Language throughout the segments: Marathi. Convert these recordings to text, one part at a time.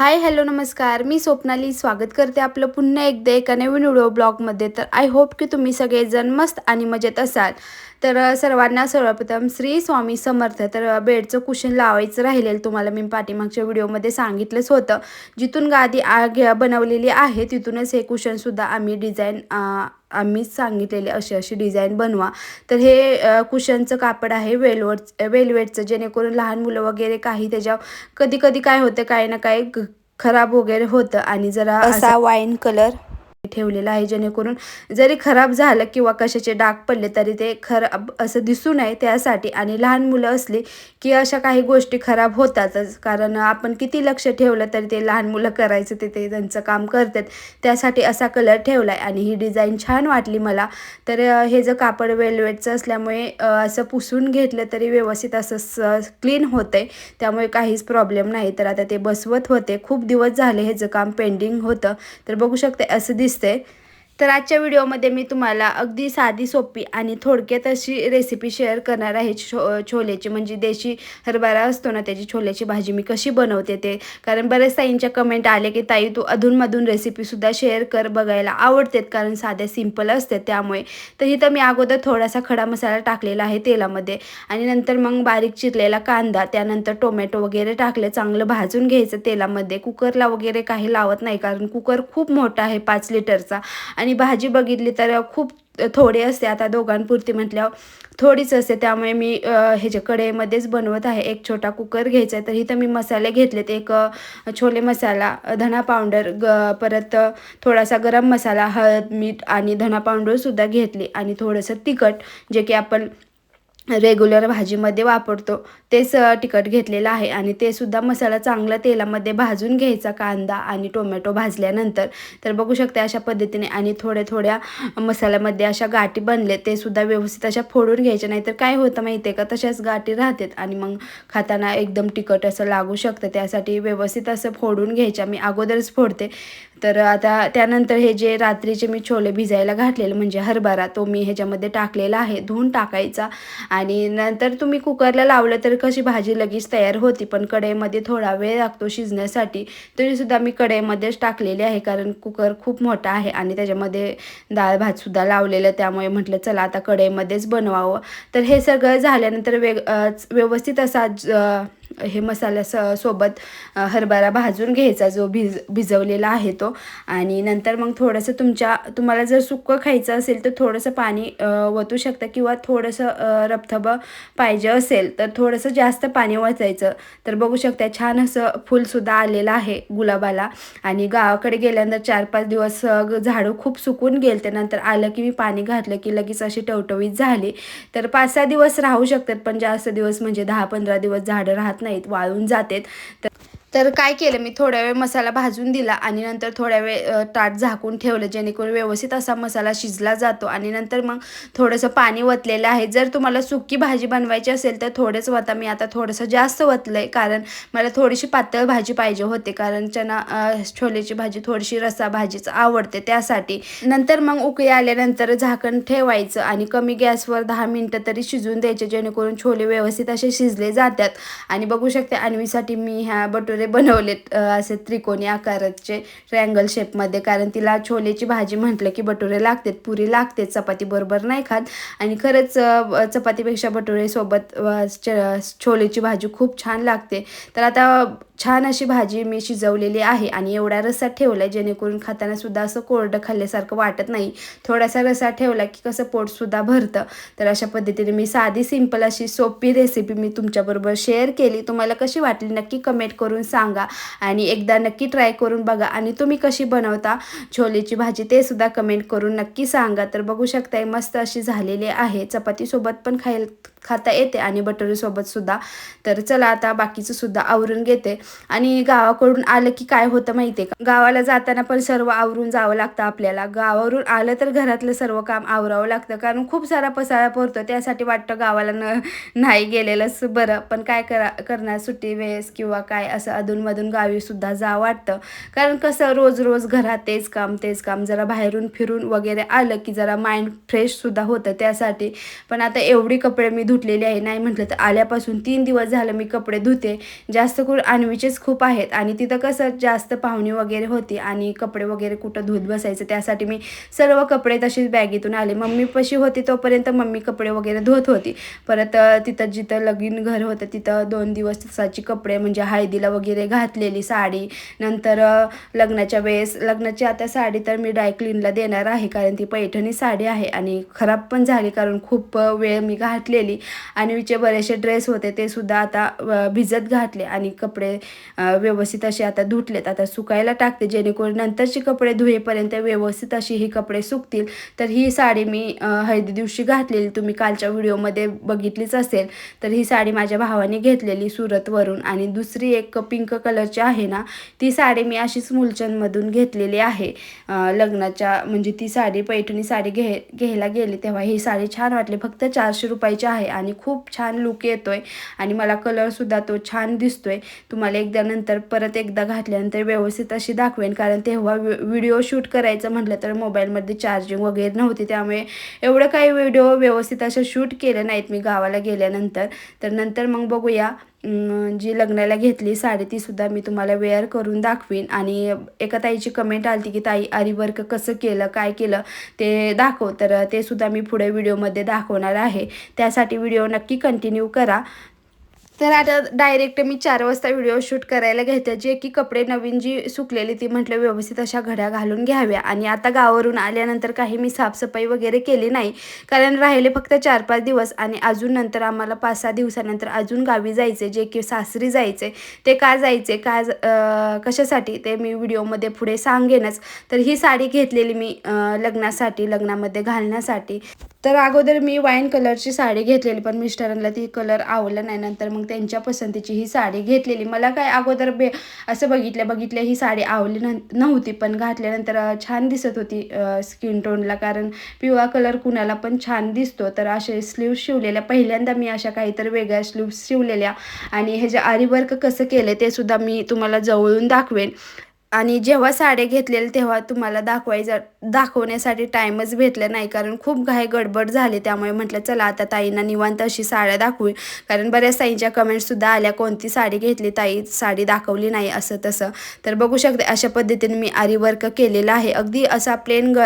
हाय हॅलो नमस्कार. मी स्वप्नाली स्वागत करते आपलं पुन्हा एकदा एका नवीन व्हिडिओ ब्लॉगमध्ये. तर आय होप की तुम्ही सगळेजण मस्त आणि मजेत असाल. तर सर्वांना सर्वप्रथम श्री स्वामी समर्थ तर बेडचं कुशन लावायचं राहिलेलं तुम्हाला मी पाठीमागच्या व्हिडिओमध्ये सांगितलंच होतं. जिथून गादी आ बनवलेली आहे तिथूनच हे कुशनसुद्धा आम्ही डिझाईन आम्हीच सांगितलेले अशी अशी डिझाईन बनवा. तर हे कुशनचं कापड आहे वेलवेट वेलवेटचं जेणेकरून लहान मुलं वगैरे काही त्याच्यावर कधी कधी काय होतं काही ना काही खराब वगैरे होतं आणि जरा असा वाईन कलर ठेवलेला आहे जेणेकरून जरी खराब झालं किंवा कशाचे डाग पडले तरी ते खराब असं दिसू नये त्यासाठी. आणि लहान मुलं असली की अशा काही गोष्टी खराब होतातच. कारण आपण किती लक्ष ठेवलं तरी ते लहान मुलं करायचं ते ते त्यांचं काम करतात. त्यासाठी असा कलर ठेवला आहे आणि ही डिझाईन छान वाटली मला. तर हे जर कापड वेलवेटचं असल्यामुळे असं पुसून घेतलं तरी व्यवस्थित असं क्लीन होत आहे त्यामुळे काहीच प्रॉब्लेम नाही. तर आता ते बसवत होते. खूप दिवस झाले ह्याचं काम पेंडिंग होतं. तर बघू शकते असं दिसतं दिसतंय तर आजच्या व्हिडिओमध्ये मी तुम्हाला अगदी साधी सोपी आणि थोडक्यात अशी रेसिपी शेअर करणार आहे. छो छोलेची म्हणजे देशी हरभरा असतो ना त्याची छोल्याची भाजी मी कशी बनवते ते. कारण बऱ्याच ताईंच्या कमेंट आले की ताई तू अधूनमधून रेसिपीसुद्धा शेअर कर बघायला आवडतात कारण साध्या सिंपल असतात त्यामुळे. तर इथं मी अगोदर थोडासा खडा मसाला टाकलेला आहे तेलामध्ये आणि नंतर मग बारीक चिरलेला कांदा त्यानंतर टोमॅटो वगैरे टाकले चांगलं भाजून घ्यायचं तेलामध्ये. कुकरला वगैरे काही लावत नाही कारण कुकर खूप मोठा आहे पाच लिटरचा. आणि भाजी बघितली तर खूप थोडी असते आता दोघांपुरती म्हटल्यावर. थोडीच असते त्यामुळे मी ह्याच्या कढईमध्येच बनवत आहे. एक छोटा कुकर घ्यायचा आहे तर इथं मी मसाले घेतलेत. एक छोले मसाला धना पावडर ग परत थोडासा गरम मसाला हळद मीठ आणि धना पावडरसुद्धा घेतली. आणि थोडंसं तिखट जे की आपण रेग्युलर भाजीमध्ये वापरतो. तेच तिखट घेतलेलं आहे आणि ते सुद्धा मसाला चांगला तेलामध्ये भाजून घ्यायचा कांदा आणि टोमॅटो भाजल्यानंतर. तर बघू शकते अशा पद्धतीने आणि थोड्या थोड्या मसाल्यामध्ये अशा गाठी बनले ते सुद्धा व्यवस्थित अशा फोडून घ्यायच्या. नाही तर काय होतं माहिती आहे का? तशाच गाठी राहतात आणि मग खाताना एकदम तिखट असं लागू शकतं. त्यासाठी व्यवस्थित असं फोडून घ्यायच्या. मी अगोदरच फोडते. तर आता त्यानंतर हे जे रात्रीचे मी छोले भिजायला घातलेले म्हणजे हरभरा तो मी ह्याच्यामध्ये टाकलेला आहे. धुवून टाकायचा आणि नंतर तुम्ही कुकरला लावलं तर कशी भाजी लगेच तयार होती पण कढईमध्ये थोडा वेळ लागतो शिजण्यासाठी तरीसुद्धा मी कढईमध्येच टाकलेली आहे कारण कुकर खूप मोठा आहे आणि त्याच्यामध्ये डाळ भातसुद्धा लावलेलं त्यामुळे म्हटलं चला आता कढईमध्येच बनवावं. तर हे सगळं झाल्यानंतर वेग व्यवस्थित असा ज- हे मसाल्या स सोबत हरभरा भाजून घ्यायचा जो भिज भिजवलेला आहे तो. आणि नंतर मग थोडंसं तुमच्या तुम्हाला जर सुक्कं खायचं असेल तर थोडंसं पाणी वतू शकता किंवा थोडंसं रबथबं पाहिजे असेल तर थोडंसं जास्त पाणी वचायचं तर बघू शकता छान असं फुलसुद्धा आलेलं आहे गुलाबाला. आणि गावाकडे गेल्यानंतर चार पाच दिवस झाडं खूप सुकून गेले त्यानंतर आलं की मी पाणी घातलं की लगेच अशी टवटवीत झाली. तर पाच सहा दिवस राहू शकतात पण जास्त दिवस म्हणजे दहा पंधरा दिवस झाडं राहत नाही नाहीत वाळून जातात. तर तर काय केलं? मी थोड्या वेळ मसाला भाजून दिला आणि नंतर थोड्या वेळ ताट झाकून ठेवलं जेणेकरून व्यवस्थित असा मसाला शिजला जातो आणि नंतर मग थोडंसं पाणी वतलेलं आहे. जर तुम्हाला सुकी भाजी बनवायची असेल तर थोडंच वता. मी आता थोडंसं जास्त वतलं आहे कारण मला थोडीशी पातळ भाजी पाहिजे होते. कारण चना छोलेची भाजी थोडीशी रस्सा भाजीच आवडते त्यासाठी. नंतर मग उकळी आल्यानंतर झाकण ठेवायचं आणि कमी गॅसवर दहा मिनटं तरी शिजून द्यायचे जेणेकरून छोले व्यवस्थित असे शिजले जातात. आणि बघू शकते आणवीसाठी मी ह्या बटुरे बनवलेत असे त्रिकोणी आकाराचे ट्रँगल शेपमध्ये कारण तिला छोलेची भाजी म्हटलं की बटुरे लागतात पुरी लागते चपाती बरोबर नाही खात. आणि खरंच चपातीपेक्षा भटुरेसोबत च- छोलेची भाजी खूप छान लागते. तर आता छान अशी भाजी मी शिजवलेली आहे आणि एवढा रस्सा ठेवला आहे जेणेकरून खाताना सुद्धा असं कोरडं खाल्ल्यासारखं वाटत नाही. थोडासा रस्सा ठेवला की कसं पोटसुद्धा भरतं. तर अशा पद्धतीने मी साधी सिंपल अशी सोपी रेसिपी मी तुमच्याबरोबर शेअर केली. तुम्हाला कशी वाटली नक्की कमेंट करून सांगा आणि एकदा नक्की ट्राय करून बघा. आणि तुम्ही कशी बनवता छोलेची भाजी ते सुद्धा कमेंट करून नक्की सांगा. तर बघू शकताय मस्त अशी झालेली आहे. चपातीसोबत पण खायला खाता येते आणि बटरीसोबत सुद्धा. तर चला आता बाकीचं सुद्धा आवरून घेते. आणि गावाकडून आलं की काय होतं माहिती आहे का? गावाला जाताना पण सर्व आवरून जावं लागतं आपल्याला. गावावरून आलं तर घरातलं सर्व काम आवरावं लागतं. कारण खूप सारा पसारा पडतो. त्यासाठी वाटतं गावाला न नाही गेलेलंच बरं. पण काय करा करणार? सुट्टी वेळेस किंवा काय? असं अधूनमधून गावी सुद्धा जा वाटतं. कारण कसं रोज रोज घरात तेच काम तेच काम. जरा बाहेरून फिरून वगैरे आलं की जरा माइंड फ्रेशसुद्धा होतं त्यासाठी. पण आता एवढी कपडे मी धुतलेली आहे. नाही म्हटलं तर आल्यापासून तीन दिवस झालं मी कपडे धुते. जास्त करून आणवी बीचेस खूप आहेत. आणि तिथं कसं जास्त पाहुणी वगैरे होती आणि कपडे वगैरे कुठं धुत बसायचं त्यासाठी मी सर्व कपडे तशीच बॅगेतून आले. मम्मी पशी होती तोपर्यंत मम्मी कपडे वगैरे धुत होती. परत तिथं जिथं लगीन घर होतं तिथं दोन दिवस तसाची कपडे म्हणजे हळदीला वगैरे घातलेली साडी. नंतर लग्नाच्या वेळेस लग्नाची आता साडी तर मी ड्रायक्लीनला देणार आहे कारण ती पैठणी साडी आहे आणि खराब पण झाली कारण खूप वेळ मी घातलेली. आणि विचे बरेचसे ड्रेस होते ते सुद्धा आता भिजत घातले आणि कपडे व्यवस्थित असे आता धुतलेत आता सुकायला टाकते जेणेकरून नंतरची कपडे धुवेपर्यंत व्यवस्थित अशी ही कपडे सुकतील. तर ही साडी मी हळदी दिवशी घातलेली तुम्ही कालच्या व्हिडिओमध्ये बघितलीच असेल. तर ही साडी माझ्या भावाने घेतलेली सुरतवरून आणि दुसरी एक पिंक कलरची आहे ना ती साडी मी अशीच मुलचंदमधून घेतलेली आहे. लग्नाच्या म्हणजे ती साडी पैठणी साडी घे घ्यायला गेली तेव्हा ही साडी छान वाटली फक्त चारशे रुपयाची आहे आणि खूप छान लुक येतोय. आणि मला कलरसुद्धा तो छान दिसतोय. तुम्हाला एकदा नंतर परत एकदा घातल्यानंतर व्यवस्थित अशी दाखवेन. कारण तेव्हा व्हिडिओ शूट करायचं म्हटलं तर मोबाईलमध्ये चार्जिंग वगैरे नव्हती. त्यामुळे एवढं काही व्हिडिओ व्यवस्थित असं शूट केले नाहीत मी गावाला गेल्यानंतर. तर नंतर मग बघूया. जी लग्नाला घेतली साडी तीसुद्धा मी तुम्हाला वेअर करून दाखवीन. आणि एका ताईची कमेंट आली की ताई आरी वर्क कसं केलं काय केलं? ते दाखव. तर ते सुद्धा मी पुढे व्हिडिओमध्ये दाखवणार आहे. त्यासाठी व्हिडिओ नक्की कंटिन्यू करा. तर आता डायरेक्ट मी चार वाजता व्हिडिओ शूट करायला घेते. जे की कपडे नवीन जी सुकलेली ती म्हटलं व्यवस्थित अशा घड्या घालून घ्याव्या. आणि आता गावावरून आल्यानंतर काही मी साफसफाई वगैरे केली नाही. कारण राहिले फक्त चार पाच दिवस आणि अजून नंतर आम्हाला पाच सहा दिवसानंतर अजून गावी जायचे जे की सासरी जायचे ते का जायचे का ज- कशासाठी? ते मी व्हिडिओमध्ये पुढे सांगेनच. तर ही साडी घेतलेली मी लग्नासाठी लग्नामध्ये घालण्यासाठी. तर अगोदर मी वाईन कलरची साडी घेतलेली पण मिस्टरांना ती कलर आवडला नाही. नंतर मग त्यांच्या पसंतीची ही साडी घेतलेली. मला काय अगोदर बे असं बघितलं बघितलं ही साडी आवली न नव्हती पण घातल्यानंतर छान दिसत होती स्किन टोनला कारण पिवळा कलर कुणाला पण छान दिसतो. तर असे स्लीव्ह शिवलेल्या पहिल्यांदा मी अशा काहीतरी वेगळ्या स्लीव्ह शिवलेल्या. आणि हे जे आरीवर्क कसं केलं ते सुद्धा मी तुम्हाला जवळून दाखवेन. आणि जेव्हा साड्या घेतलेल्या तेव्हा तुम्हाला दाखवायचं दाखवण्यासाठी टाईमच भेटला नाही. कारण खूप घाई गडबड झाली. त्यामुळे म्हटलं चला आता ताईंना निवांत अशी साड्या दाखवू. कारण बऱ्याच ताईंच्या कमेंट्ससुद्धा आल्या कोणती साडी घेतली? ताई साडी दाखवली नाही. असं तसं. तर बघू शकते अशा पद्धतीने मी आरीवर्क केलेलं आहे. अगदी असा प्लेन ग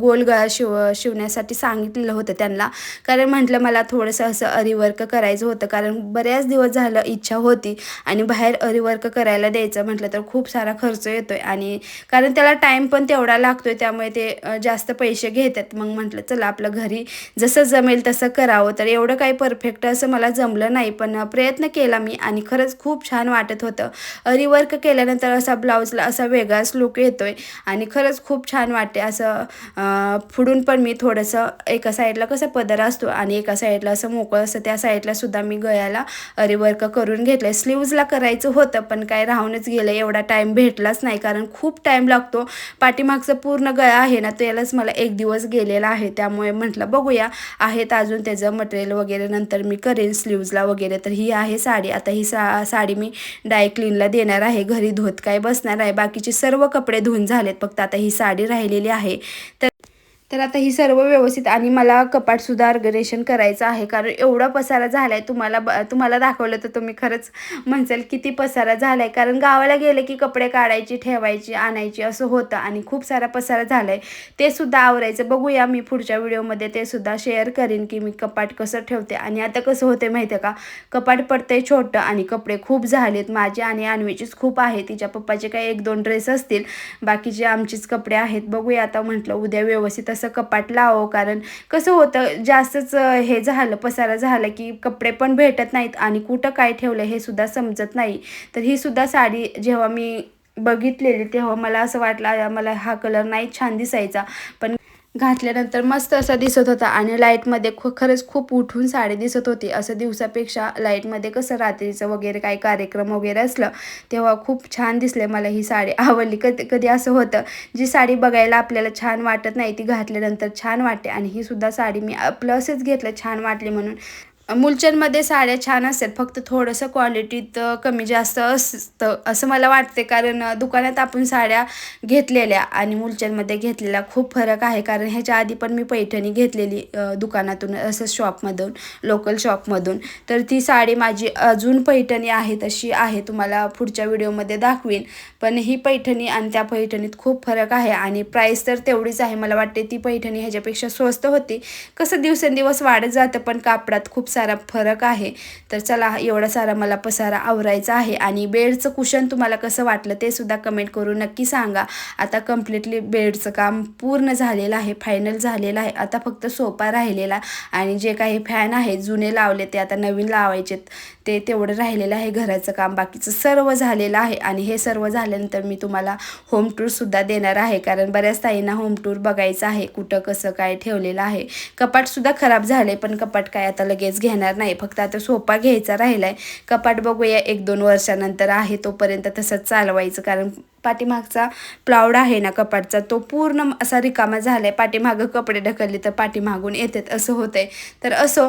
गोल गळा शिव शिवण्यासाठी सांगितलेलं होतं त्यांना. कारण म्हटलं मला थोडंसं असं अरीवर्क करायचं होतं. कारण बऱ्याच दिवस झालं इच्छा होती. आणि बाहेर अरीवर्क करायला द्यायचं म्हटलं तर खूप सारा खर्च येतो. आहे आणि कारण त्याला टाईम पण तेवढा लागतो आहे त्यामुळे ते जास्त पैसे घेतात. मग म्हटलं चला आपलं घरी जसं जमेल तसं करावं. तर एवढं काही परफेक्ट असं मला जमलं नाही. पण प्रयत्न केला मी आणि खरंच खूप छान वाटत होतं. रिवर्क केल्यानंतर असा ब्लाऊजला असा वेगळाच लुक आहे आणि खरंच खूप छान वाटते. असं फुडून पण मी थोडंसं एका साईडला कसं पदर असतो आणि एका साईडला असं मोकळं असतं. त्या साईडला सुद्धा मी गळ्याला रिवर्क करून घेतलं स्लीव्जला करायचं होतं पण काय राहूनच गेलं एवढा टाईम भेटलाच नाही. कारण खूप टाईम लागतो. पाठीमागचं पूर्ण गळा आहे ना त्यालाच मला एक दिवस गेलेला आहे. त्यामुळे म्हटलं बघूया आहेत अजून त्याचं मटेरियल वगैरे नंतर मी करेन स्लीव्जला वगैरे. तर ही आहे साडी. आता ही सा साडी मी डाय क्लीनला देणार आहे. घरी धुत काय बसणार आहे. बाकीचे सर्व कपडे धुवून झालेत. फक्त आता ही साडी राहिलेली आहे. तर तर आता ही सर्व व्यवस्थित आणि मला कपाट सुद्धा ऑर्गनेशन करायचं आहे. कारण एवढा पसारा झाला आहे तुम्हाला ब- तुम्हाला दाखवलं तर तुम्ही खरंच म्हणसाल किती पसारा झाला आहे कारण गावाला गेलं की कपडे काढायची ठेवायची आणायची असं होतं आणि खूप सारा पसारा झालाय. ते सुद्धा आवरायचं. बघूया मी पुढच्या व्हिडिओमध्ये ते सुद्धा शेअर करीन की मी कपाट कसं ठेवते आणि आता कसं होते माहिती आहे का? कपाट पडतंय छोटं आणि कपडे खूप झालेत. माझे आणि अन्वीचीच खूप आहे तिच्या पप्पाचे काही एक दोन ड्रेस असतील. बाकीचे आमचेच कपडे आहेत. बघूया आता म्हटलं उद्या व्यवस्थित असं कपाट लावो कारण कसं होतं जास्तच हे झालं पसारा झाला की कपडे पण भेटत नाहीत आणि कुठं काय ठेवलं हे सुद्धा समजत नाही. तर ही सुद्धा साडी जेव्हा मी बघितलेली तेव्हा मला असं वाटलं मला हा कलर नाही छान दिसायचा. पण घातल्यानंतर मस्त असा दिसत होता आणि लाईटमध्ये खू खरंच खूप उठून साडी दिसत होती. असं दिवसापेक्षा लाईटमध्ये कसं रात्रीचं वगैरे काही कार्यक्रम वगैरे असलं तेव्हा खूप छान दिसले मला ही साडी. आवडली. कधी कधी असं होतं जी साडी बघायला आपल्याला छान वाटत नाही ती घातल्यानंतर छान वाटते. आणि ही सुद्धा साडी मी आपलं घेतलं छान वाटली म्हणून. मुलचंदमध्ये साड्या छान असतात फक्त थोडंसं क्वालिटीत कमी जास्त असतं असं मला वाटते कारण दुकानात आपण साड्या घेतलेल्या आणि मुलचंदमध्ये घेतलेला खूप फरक आहे. कारण ह्याच्या आधी पण मी पैठणी घेतलेली दुकानातून असं शॉपमधून लोकल शॉपमधून तर ती साडी माझी अजून पैठणी आहे तशी आहे. तुम्हाला पुढच्या व्हिडिओमध्ये दाखवीन. पण ही पैठणी आणि त्या पैठणीत खूप फरक आहे आणि प्राईस तर तेवढीच आहे. मला वाटते ती पैठणी ह्याच्यापेक्षा स्वस्त होती. कसं दिवसेंदिवस वाढत जातं पण कापडात खूप सारा फरक आहे. तर चला एवढा सारा मला पसारा आवरायचा आहे आणि बेडचं कुशन तुम्हाला कसं वाटलं ते सुद्धा कमेंट करून नक्की सांगा. आता कम्प्लिटली बेडचं काम पूर्ण झालेलं आहे फायनल झालेलं आहे. आता फक्त सोपा राहिलेला आणि जे काही फॅन आहे जुने लावले ते आता नवीन लावायचे ते तेवढं राहिलेलं आहे घराचं काम बाकीचं सर्व झालेलं आहे आणि हे सर्व झाल्यानंतर मी तुम्हाला होम टूरसुद्धा देणार आहे. कारण बऱ्याच ताईंना होम टूर बघायचं आहे कुठं कसं काय ठेवलेलं आहे. कपाटसुद्धा खराब झाले पण कपाट काय आता लगेच घेणार नाही. फक्त आता सोफा घ्यायचा राहिला आहे कपाट बघूया एक दोन वर्षानंतर आहे तोपर्यंत तसंच चालवायचं. कारण पाठीमागचा प्लाउड आहे ना कपाटचा तो पूर्ण असा रिकामा झाला आहे पाठीमागं कपडे ढकलले तर पाठीमागून येतात. असं होतंय. तर असो